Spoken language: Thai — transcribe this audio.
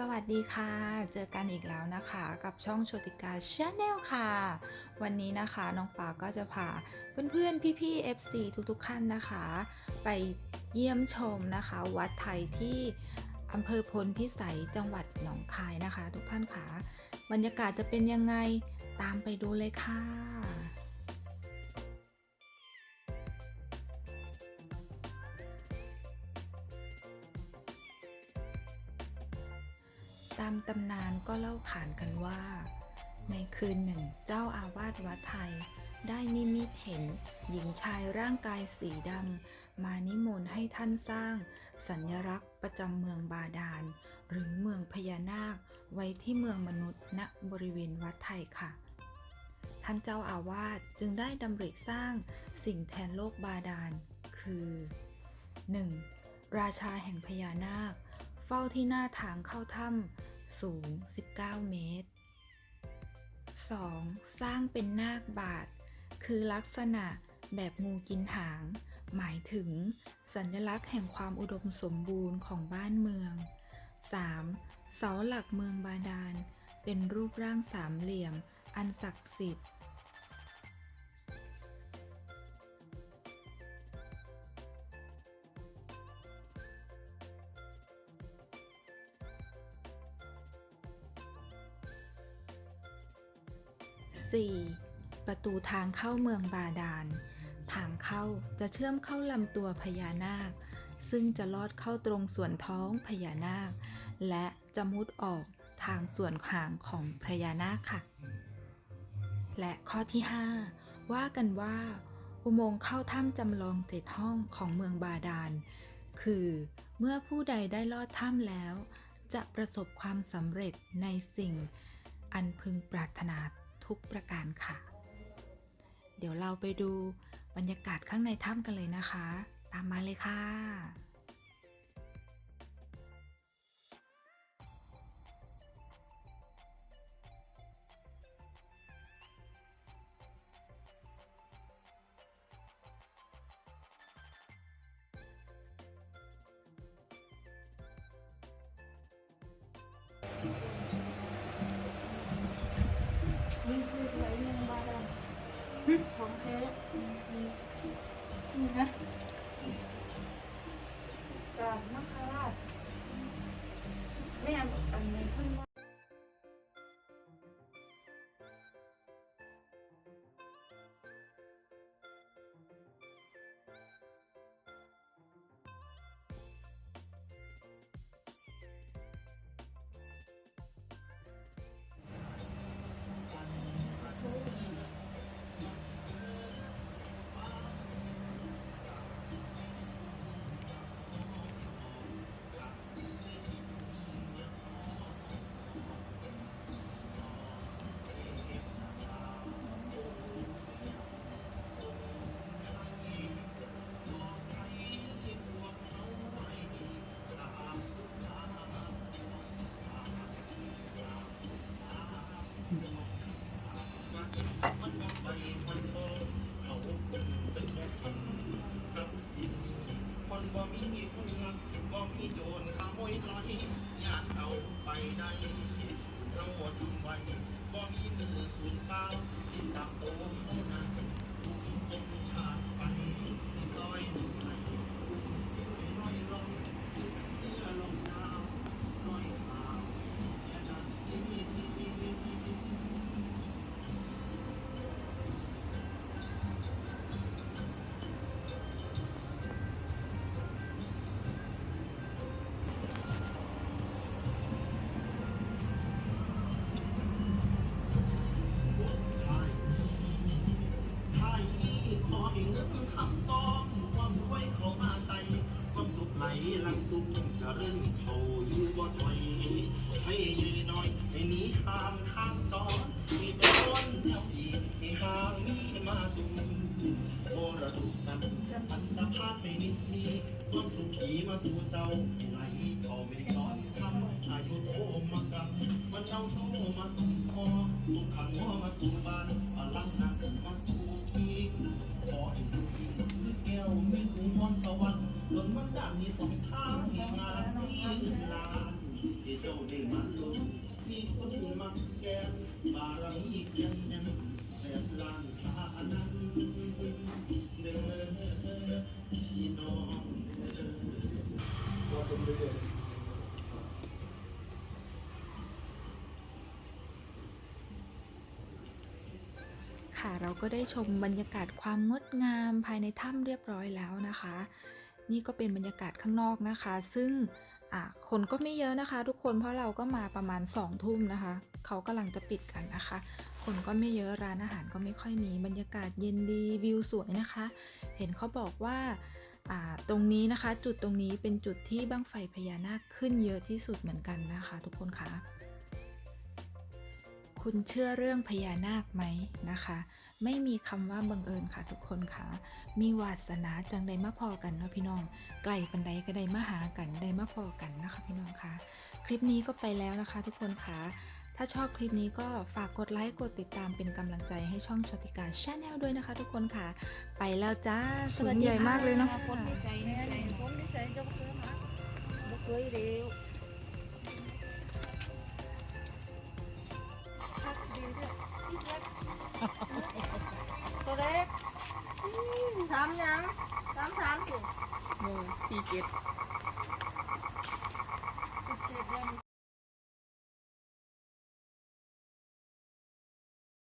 สวัสดีค่ะ เจอกันอีกแล้วนะคะ กับช่องโชติกาชาแนลค่ะ วันนี้นะคะน้องฟ้าก็จะพาเพื่อนๆ พี่ๆ FC ทุกๆท่านนะคะ ไปเยี่ยมชมนะคะ วัดไทยที่อำเภอพลพิสัยจังหวัดหนองคายนะคะ ทุกท่านค่ะ บรรยากาศจะเป็นยังไงตามไปดูเลยค่ะ ตามตำนานก็เล่าขานกันว่า ในคืนหนึ่งเจ้าอาวาสวัดไทย ได้นิมิตเห็น หญิงชายร่างกายสีดำมานิมนต์ให้ท่านสร้าง สัญลักษณ์ประจำเมืองบาดาล หรือเมืองพญานาค ไว้ที่เมืองมนุษย์ณบริเวณวัดไทยค่ะ ท่านเจ้าอาวาสจึงได้ดำริสร้างสิ่งแทนโลกบาดาล คือ 1. ราชาแห่งพญานาค เฝ้าที่หน้าทางเข้าถ้ำสูง 19 เมตร 2. สร้างเป็นนาคบาท คือลักษณะแบบงูกินหาง หมายถึง สัญลักษณ์แห่งความอุดมสมบูรณ์ของบ้านเมือง 3. เสาหลักเมืองบาดาล เป็นรูปร่างสามเหลี่ยม อันศักดิ์สิทธิ์ 4. ประตูทางเข้าเมืองบาดาล ทางเข้าจะเชื่อมเข้าลำตัวพญานาค ซึ่งจะลอดเข้าตรงส่วนท้องพญานาค และจะมุดออกทางส่วนหางของพญานาคค่ะ และข้อที่ 5 ว่ากันว่า อุโมงค์เข้าถ้ำจำลองเจ็ดห้องของเมืองบาดาล คือเมื่อผู้ใดได้ลอดถ้ำแล้ว จะประสบความสำเร็จในสิ่งอันพึงปรารถนา ทุกประการค่ะ เดี๋ยวเราไปดูบรรยากาศข้างในถ้ำกันเลยนะคะ ตามมาเลยค่ะ ไปได้ทั้งหมดไว้บ่มีมือสูญเปล่าติดตามตเท่านั้ เจะเริ่มเขาอยู่บ่ถอยให้ยืนน้อยให้หนีห่างทางจอดมีแต่คนเดียวอีกให้ห่างนี้มาตุ้มโมรสุมกันอันตรพาดไปนิดนี้ความสุขีมาสู่เจ้าให้ไหลเขาไม่ร้อนคำอายุโทมากำมันเจ้าโทมาตุ้มพอสุขขังว่ามาสู่บ้านพลังนั้นมาสู่ที่ขอให้สุขีคือแก้วมีหูมนสวรรค์ล้นมันดังมีสองทาง ลาที่เจ้าได้มาลงมีคนมักแกมบารมีเพีนั้นแสนลานพานั้นเดินพี่น้องเดินค่ะเราก็ได้ชมบรรยากาศความงดงามภายในถ้ำเรียบร้อยแล้วนะคะ นี่ก็เป็นบรรยากาศข้างนอกนะคะ ซึ่ง อะคนก็ไม่เยอะนะคะ ทุกคนเพราะเราก็มาประมาณ2องทุ่มนะคะ เขากำลังจะปิดกันนะคะ คนก็ไม่เยอะร้านอาหารก็ไม่ค่อยมีบรรยากาศเย็นดีวิวสวยนะคะ เห็นเขาบอกว่าตรงนี้นะคะจุดตรงนี้เป็นจุดที่บั้งไฟพญานาคขึ้นเยอะที่สุดเหมือนกันนะคะ ทุกคนคะ คุณเชื่อเรื่องพญานาคไหมนะคะ ไม่มีคำว่าบังเอิญค่ะทุกคนค่ะ มีวาสนาจังใดมาพอกันเนาะพี่น้องไกลปันใดก็ได้มาหากันได้มาพอกันนะคะพี่น้องค่ะ คลิปนี้ก็ไปแล้วนะคะ ทุกคนค่ะถ้าชอบคลิปนี้ก็ฝากกดไลค์กดติดตามเป็นกำลังใจให้ช่องชติกาชาแนลด้วยนะคะ ทุกคนค่ะ ไปแล้วจ้าสวัสดีใหญ่มากเลยเนาะ สามยังสามสามสิเออสี่เจ็ด